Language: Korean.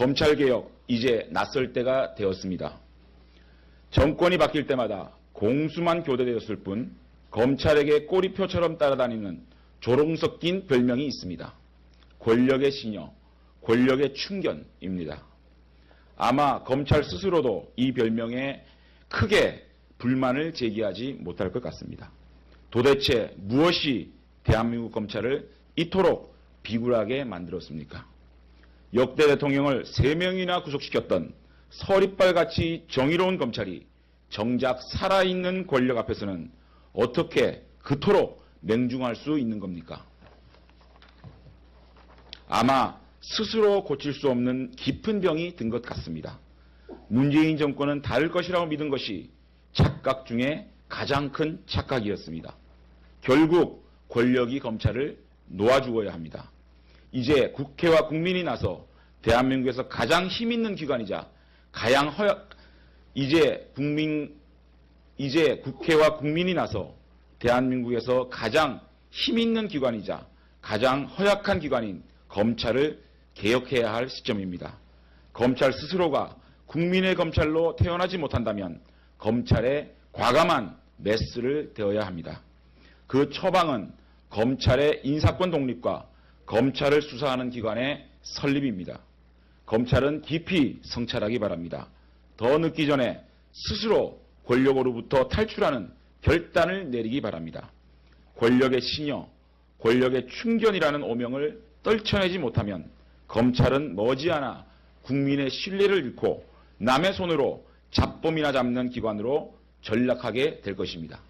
검찰개혁 이제 낯설 때가 되었습니다. 정권이 바뀔 때마다 공수만 교대되었을 뿐 검찰에게 꼬리표처럼 따라다니는 조롱 섞인 별명이 있습니다. 권력의 신여, 권력의 충견입니다. 아마 검찰 스스로도 이 별명에 크게 불만을 제기하지 못할 것 같습니다. 도대체 무엇이 대한민국 검찰을 이토록 비굴하게 만들었습니까? 역대 대통령을 세명이나 구속시켰던 서리빨같이 정의로운 검찰이 정작 살아있는 권력 앞에서는 어떻게 그토록 맹중할 수 있는 겁니까? 아마 스스로 고칠 수 없는 깊은 병이 든 것 같습니다. 문재인 정권은 다를 것이라고 믿은 것이 착각 중에 가장 큰 착각이었습니다. 결국 권력이 검찰을 놓아주어야 합니다. 이제 국회와 국민이 나서 대한민국에서 가장 힘 있는 기관이자 가양 허약 이제 국민 이제 국회와 국민이 나서 대한민국에서 가장 힘 있는 기관이자 가장 허약한 기관인 검찰을 개혁해야 할 시점입니다. 검찰 스스로가 국민의 검찰로 태어나지 못한다면 검찰에 과감한 메스를 대어야 합니다. 그 처방은 검찰의 인사권 독립과 검찰을 수사하는 기관의 설립입니다. 검찰은 깊이 성찰하기 바랍니다. 더 늦기 전에 스스로 권력으로부터 탈출하는 결단을 내리기 바랍니다. 권력의 신여, 권력의 충견이라는 오명을 떨쳐내지 못하면 검찰은 머지않아 국민의 신뢰를 잃고 남의 손으로 잡범이나 잡는 기관으로 전락하게 될 것입니다.